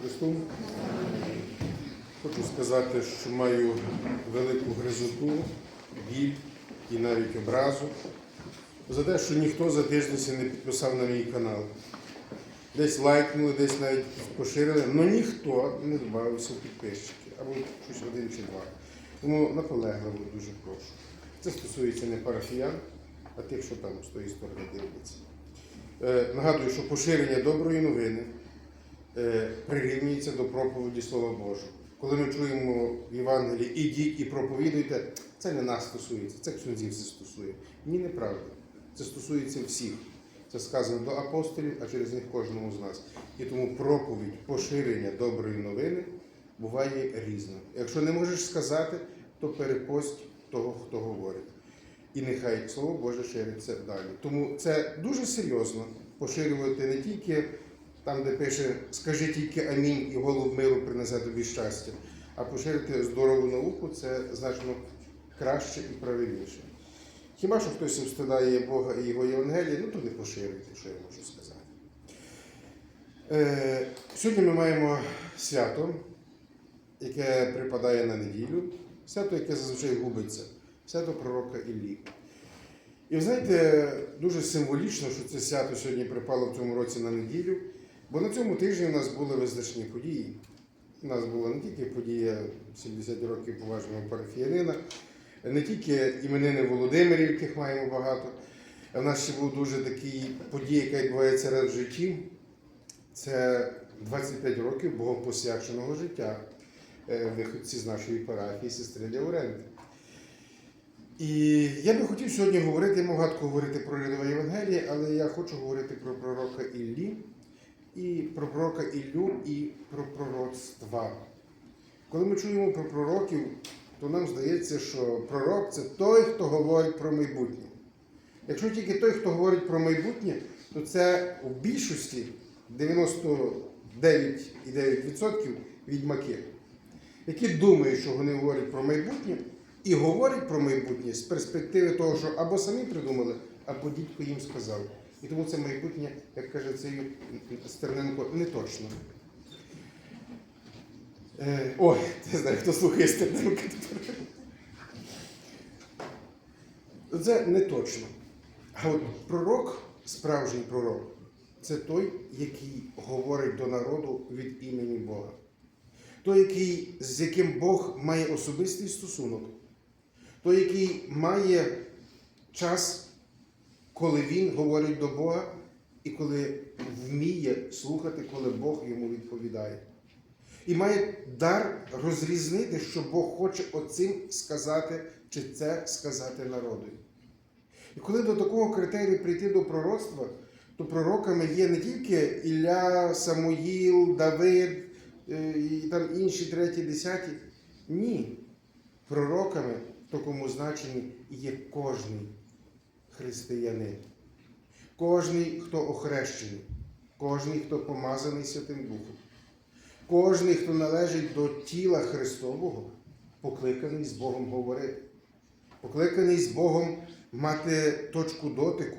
Христу. Хочу сказати, що маю велику гризоту, біль і навіть образу за те, що ніхто за тиждень не підписав на мій канал. Десь лайкнули, десь навіть поширили, але ніхто не додався в підписчики або щось один чи два. Тому наполегливо дуже прошу. Це стосується не парафіян, а тих, що там з тої сторони дивляться. Е, нагадую, що поширення доброї новини прирівнюється до проповіді Слова Божого. Коли ми чуємо в Євангелії ідіть і проповідуйте, це не нас стосується, це ксюнзів це стосує. Ні, неправда. Це стосується всіх. Це сказано до апостолів, а через них кожному з нас. І тому проповідь поширення доброї новини буває різно. Якщо не можеш сказати, то перепость того, хто говорить. І нехай Слово Боже шириться далі. Тому це дуже серйозно поширювати не тільки там, де пише Скажи тільки амінь і голуб миру принесе тобі щастя, а поширити здорову науку це значно краще і правильніше. Хіба що хтось встидає Бога і його Євангелія, ну то не поширюйте, що я можу сказати. Е, сьогодні ми маємо свято, яке припадає на неділю, свято, яке зазвичай губиться, свято пророка Іллі. І ви знаєте, дуже символічно, що це свято сьогодні припало в цьому році на неділю, бо на цьому тижні у нас були визначні події. У нас була не тільки подія 70 років поважного парафіянина, не тільки іменини Володимирів, яких маємо багато. В нас ще був дуже такий подія, яка відбувається в житті. Це 25 років богопосвяченого життя е, виходці з нашої парафії, сестри Леоренти. І я би хотів сьогодні говорити, я мав гадко говорити про рядове Євангеліє, але я хочу говорити про пророка Іллі, і про пророка Іллю і про пророцтва. Коли ми чуємо про пророків, то нам здається, що пророк це той, хто говорить про майбутнє. Якщо тільки той, хто говорить про майбутнє, то це у більшості 99,9% відьмаки, які думають, що вони говорять про майбутнє, і говорять про майбутнє з перспективи того, що або самі придумали, або дідько їм сказав. І тому це майбутнє, як каже цей Стерненко, не точно. Е, ой, не знаю, хто слухає Стерненка тепер. Це не точно. А от пророк, справжній пророк, це той, який говорить до народу від імені Бога. Той, який, з яким Бог має особистий стосунок, той, який має час, коли він говорить до Бога, і коли вміє слухати, коли Бог йому відповідає. І має дар розрізнити, що Бог хоче оцим сказати, чи це сказати народу. І коли до такого критерію прийти до пророцтва, то пророками є не тільки Ілля, Самуїл, Давид е, і там інші треті, десяті. Ні. Пророками в такому значенні є кожний християнин. Кожний, хто охрещений, кожний, хто помазаний Святим Духом, кожний, хто належить до тіла Христового, покликаний з Богом говорити, покликаний з Богом мати точку дотику.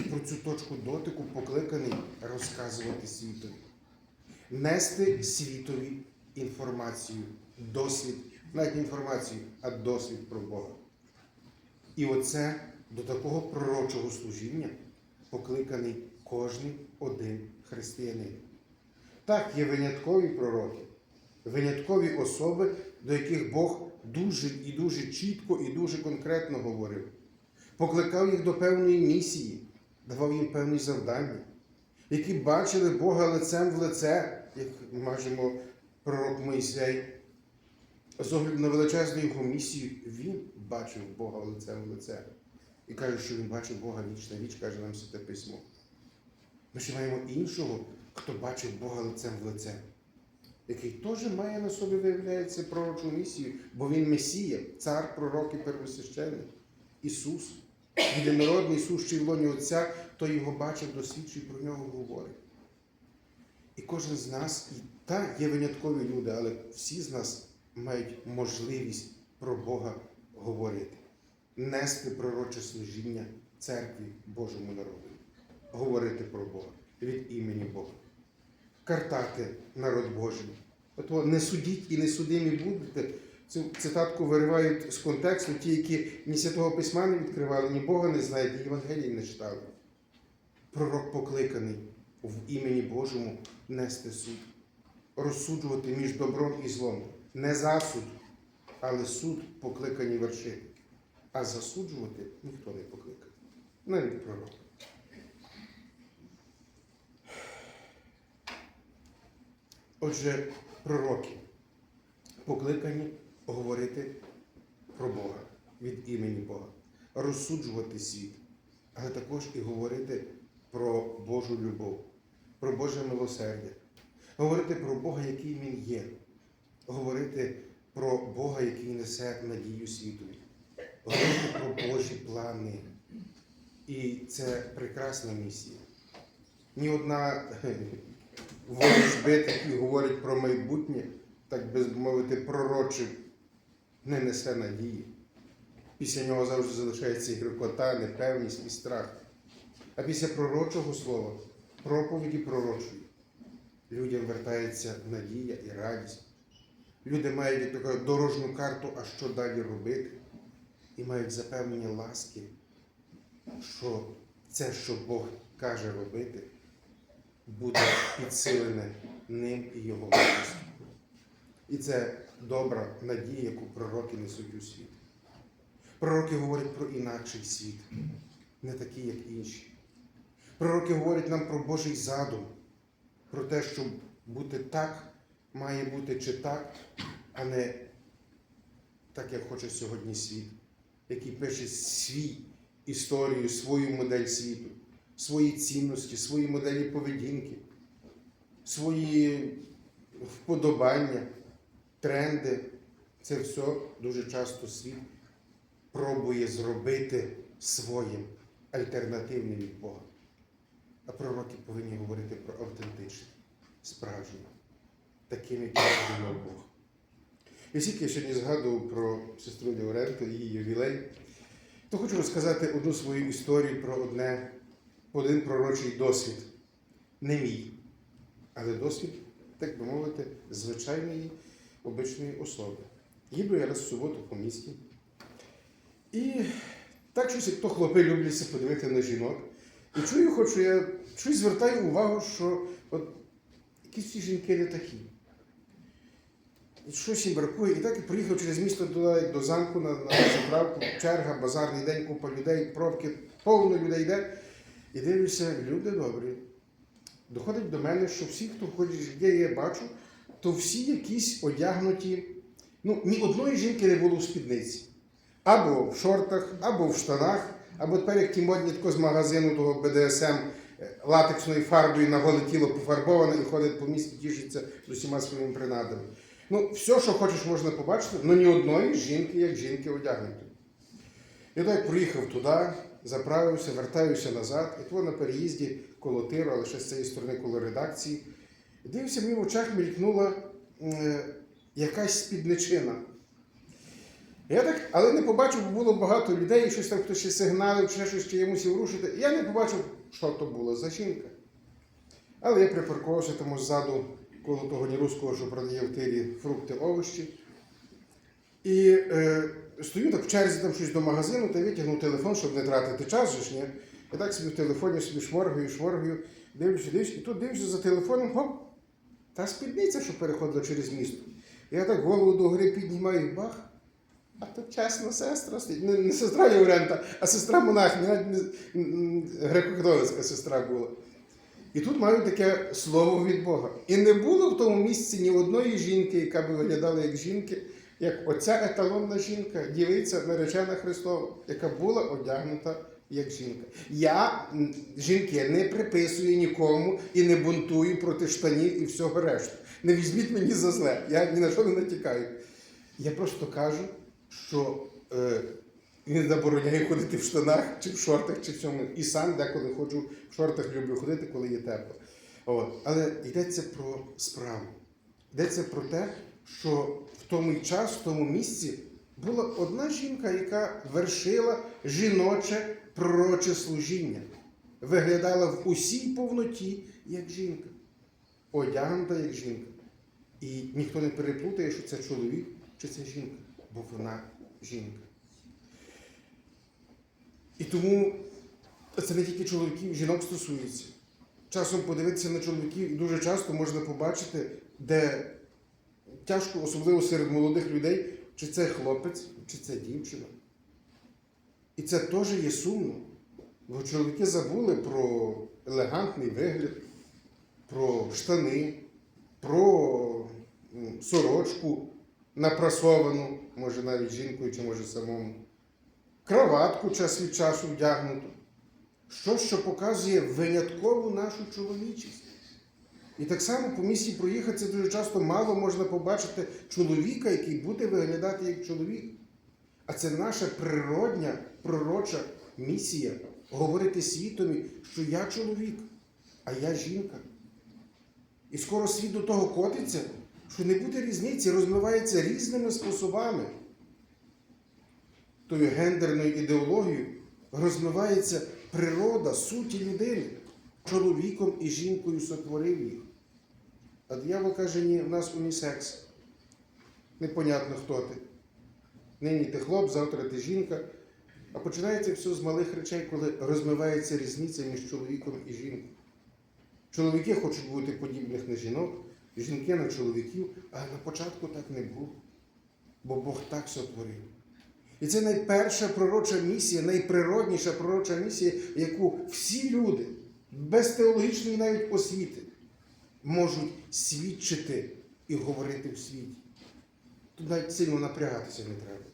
І про цю точку дотику покликаний розказувати світові, нести світові інформацію, досвід, навіть не інформацію, а досвід про Бога. І оце до такого пророчого служіння покликаний кожний один християнин. Так, є виняткові пророки, виняткові особи, до яких Бог дуже і дуже чітко і дуже конкретно говорив. Покликав їх до певної місії, давав їм певні завдання, які бачили Бога лицем в лице, як бачимо пророк Моїсей. З огляду на величезну його місію, він бачив Бога лицем в лице. І каже, що він бачив Бога віч на віч, каже нам Святе Письмо. Ми ще маємо іншого, хто бачив Бога лицем в лице, який теж має на собі, виявляється, пророчу місію, бо він Месія, цар, пророк і первосвященник. Ісус. Єдинородний сущий в лоні Отця, хто його бачив, досвідчує про нього говорить. І кожен з нас, і та є виняткові люди, але всі з нас мають можливість про Бога говорити, нести пророче служіння церкві Божому народу, говорити про Бога від імені Бога. картати народ Божий. Ото не судіть і не судимі будете. Цю цитатку виривають з контексту ті, які ні Святого Письма не відкривали, ні Бога не знають, ні Євангелії не читали. Пророк покликаний в імені Божому нести суд, розсуджувати між добром і злом. Не засуд, але суд покликані вершити. А засуджувати ніхто не покликав. Навіть пророк. Отже, пророки покликані говорити про Бога від імені Бога, розсуджувати світ, але також і говорити про Божу любов, про Боже милосердя, говорити про Бога, який Він є, говорити про Бога, який несе надію світові, Божі плани. І це прекрасна місія. Ні одна ворожбит, який говорить про майбутнє, так би мовити, пророчив, не несе надії. Після нього завжди залишається гіркота, непевність і страх. А після пророчого слова, проповіді пророчої, людям вертається надія і радість. Люди мають таку дорожню карту, а що далі робити, і мають запевнення ласки, що це, що Бог каже робити, буде підсилене ним і його мудрістю. І це добра надія, яку пророки несуть у світ. Пророки говорять про інакший світ, не такий, як інші. Пророки говорять нам про Божий задум, про те, що бути так має бути чи так, а не так, як хоче сьогодні світ, який пише свій історію, свою модель світу, свої цінності, свої моделі поведінки, свої вподобання, тренди. Це все дуже часто світ пробує зробити своїм альтернативним від Бога. А пророки повинні говорити про автентичне, справжнє, таким, яким придумав Бог. І скільки я сьогодні згадував про сестру Леоренту, її ювілей, то хочу розказати одну свою історію про одне, один пророчий досвід. Не мій, але досвід, так би мовити, звичайної обичної особи. Їду я раз в суботу по місті. І так щось, як то хлопи любляться подивити на жінок. І чую, хочу, я щось звертаю увагу, що от якісь ці жінки не такі. І щось їм бракує. І так я приїхав через місто туди, до замку на, на заправку, черга, базарний день, купа людей, пробки, повно людей йде. І дивлюся, люди добрі. Доходить до мене, що всі, хто ходить, де я бачу, то всі якісь одягнуті. Ну, ні одної жінки не було в спідниці. Або в шортах, або в штанах, або тепер як ті модні тако з магазину того БДСМ е, латексною фарбою на голе тіло пофарбоване і ходить по місту, тішиться з усіма своїми принадами. Ну, все, що хочеш, можна побачити, але ні одної жінки, як жінки одягнути. Я так проїхав туди, заправився, вертаюся назад, і то на переїзді коло тиру, але ще з цієї сторони коло редакції. І дивився, в очах мелькнула е, якась спідничина. Я так, але не побачив, бо було багато людей, щось там хтось ще сигналив, ще щось ще я мусив рушити. Я не побачив, що то було за жінка. Але я припаркувався тому ззаду коло того ніруського, що продає в тирі фрукти, овочі. І е, стою так в черзі там щось до магазину та витягнув телефон, щоб не тратити час. ж, ні? Я так собі в телефоні собі шморгаю, шморгаю, дивлюся, дивлюся, і тут дивлюся за телефоном, хоп, та спідниця, що переходила через місто. Я так голову до гори піднімаю, бах. А то чесна сестра. Не, не сестра Єврента, а сестра монахня, греко-католицька сестра була. І тут маю таке слово від Бога. І не було в тому місці ні одної жінки, яка би виглядала як жінки, як оця еталонна жінка, дівиця наречена Христова, яка була одягнута як жінка. Я жінки не приписую нікому і не бунтую проти штанів і всього решту. Не візьміть мені за зле, я ні на що не натякаю. Я просто кажу, що е, він забороняє ходити в штанах чи в шортах, чи в цьому. І сам деколи ходжу в шортах, люблю ходити, коли є тепло. От. Але йдеться про справу. Йдеться про те, що в тому час, в тому місці була одна жінка, яка вершила жіноче пророче служіння, виглядала в усій повноті як жінка. одягнута як жінка. І ніхто не переплутає, що це чоловік чи це жінка, бо вона жінка. І тому це не тільки чоловіків, жінок стосується. Часом подивитися на чоловіків дуже часто можна побачити, де тяжко, особливо серед молодих людей, чи це хлопець, чи це дівчина. І це теж є сумно. Бо чоловіки забули про елегантний вигляд, про штани, про сорочку напрасовану, може навіть жінкою, чи може самому, краватку час від часу вдягнуту. Щось, що показує виняткову нашу чоловічість. І так само по місті проїхатися дуже часто мало можна побачити чоловіка, який буде виглядати як чоловік. А це наша природня, пророча місія говорити світові, що я чоловік, а я жінка. І скоро світ до того котиться, що не буде різниці, розмивається різними способами. Тою гендерною ідеологією розмивається природа суті людини. Чоловіком і жінкою сотворив їх. А диявол каже, ні, в нас унісекс. Непонятно, хто ти. Нині ти хлоп, завтра ти жінка. А починається все з малих речей, коли розмивається різниця між чоловіком і жінкою. Чоловіки хочуть бути подібних на жінок, жінки на чоловіків, а на початку так не було. Бо Бог так сотворив. І це найперша пророча місія, найприродніша пророча місія, яку всі люди без теологічної навіть освіти можуть свідчити і говорити в світі. Тут навіть сильно напрягатися не треба.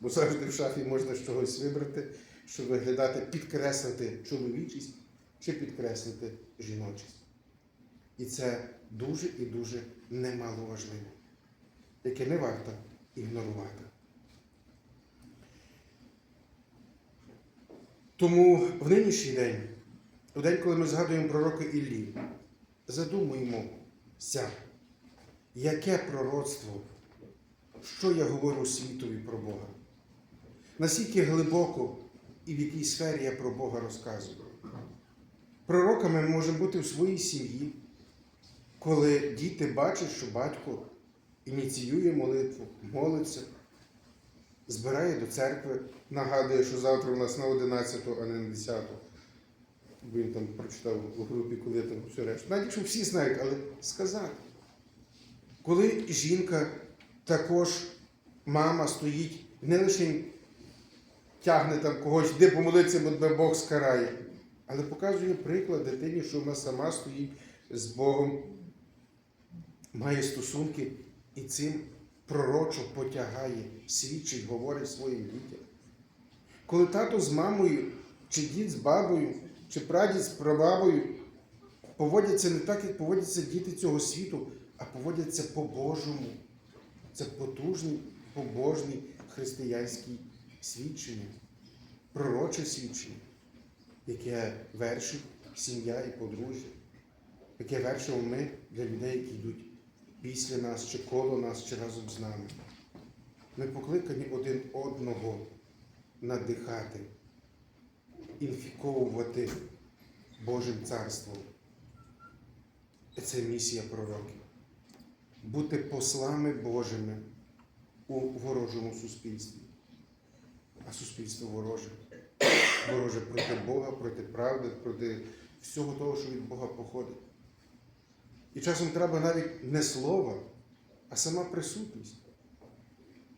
Бо завжди в шафі можна чогось вибрати, щоб виглядати, підкреслити чоловічість чи підкреслити жіночість. І це дуже і дуже немало важливо, яке не варто ігнорувати. Тому в нинішній день, у день, коли ми згадуємо пророка Іллі, задумуємося, яке пророцтво, що я говорю світові про Бога, наскільки глибоко і в якій сфері я про Бога розказую. Пророками ми можемо бути в своїй сім'ї, коли діти бачать, що батько ініціює молитву, молиться, збирає до церкви, нагадує, що завтра у нас на 11, а не на 10. Бо він там прочитав у групі, коли там все решта. Навіть якщо всі знають, але сказати. Коли жінка також, мама стоїть, не лише тягне там когось, йди помолитися, бо Бог скарає, але показує приклад дитині, що вона сама стоїть з Богом, має стосунки і цим пророчо потягає, свідчить, говорить своїм дітям. Коли тато з мамою, чи дід з бабою, чи прадід з прабабою поводяться не так, як поводяться діти цього світу, а поводяться по-божому. Це потужний, побожний християнський свідчення, пророче свідчення, яке вершить сім'я і подружжя, яке вершимо ми для людей, які йдуть після нас, чи коло нас, чи разом з нами. Ми покликані один одного надихати, інфіковувати Божим царством. Це місія пророків. Бути послами Божими у ворожому суспільстві. А суспільство вороже. Вороже проти Бога, проти правди, проти всього того, що від Бога походить. І часом треба навіть не слова, а сама присутність.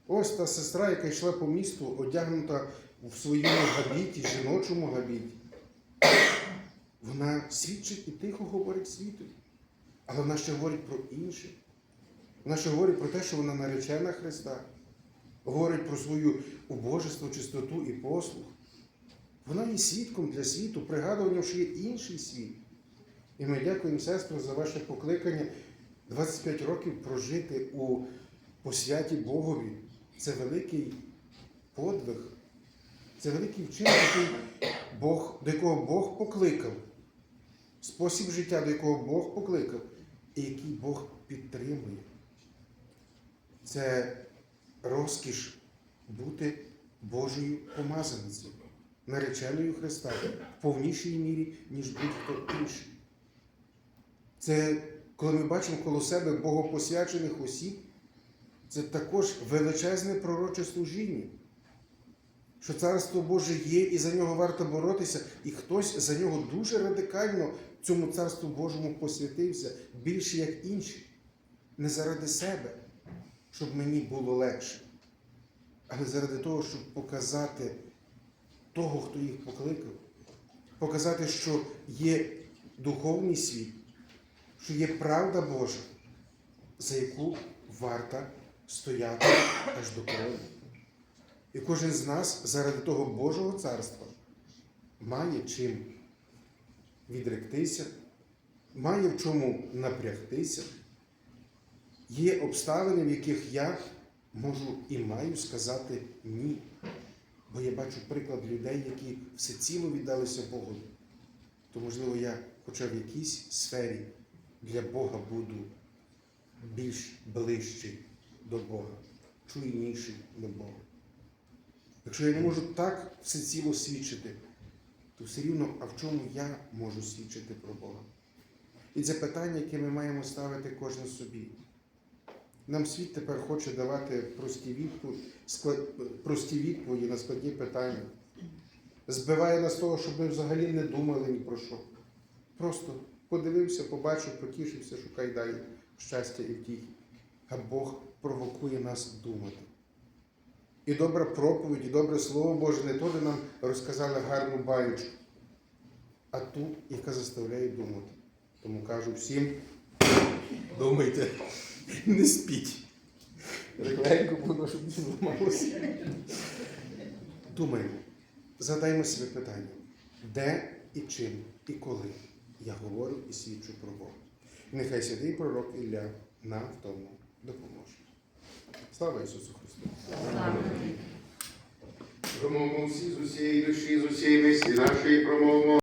Ось та сестра, яка йшла по місту, одягнута в своєму габіті, жіночому габіті. Вона свідчить і тихо говорить світу. Але вона ще говорить про інше. Вона ще говорить про те, що вона наречена Христа, говорить про свою убожество, чистоту і послуг. Вона є свідком для світу, пригадуванням, що є інший світ. І ми дякуємо, сестро, за ваше покликання 25 років прожити у посвяті Богові. Це великий подвиг, це великий вчинок, до якого Бог покликав, спосіб життя, до якого Бог покликав, і який Бог підтримує. Це розкіш бути Божою помазаницею, нареченою Христа в повнішій мірі, ніж будь-хто інший. Це коли ми бачимо коло себе богопосвячених осіб, це також величезне пророче служіння. Що царство Боже є, і за нього варто боротися, і хтось за нього дуже радикально цьому царству Божому посвятився, більше як інші. Не заради себе, щоб мені було легше, але заради того, щоб показати того, хто їх покликав, показати, що є духовний світ, що є правда Божа, за яку варто стояти аж до крові. І кожен з нас заради того Божого царства має чим відректися, має в чому напрягтися. Є обставини, в яких я можу і маю сказати ні. Бо я бачу приклад людей, які всеціло віддалися Богу. То, можливо, я хоча в якійсь сфері для Бога буду більш ближчий до Бога, чуйніший до Бога. Якщо я не можу так всеціло свідчити, то все рівно, а в чому я можу свідчити про Бога? І це питання, яке ми маємо ставити кожен собі. Нам світ тепер хоче давати прості відповіді, склад... прості відповіді на складні питання. Збиває нас того, щоб ми взагалі не думали ні про що. Просто подивився, побачив, потішився, шукай далі щастя і втіхи. А Бог провокує нас думати. І добра проповідь, і добре Слово Боже не то, де нам розказали гарну баючку, а ту, яка заставляє думати. Тому кажу всім, думайте, не спіть. Регленько було, щоб не зламалося. Думаємо, задаймо собі питання, де і чим, і коли я говорю і свідчу про Бога. Нехай святий пророк Ілля нам в тому допоможе. Слава Ісусу Христу! Промовимо всі з усієї душі, з усієї мислі нашої промовимо.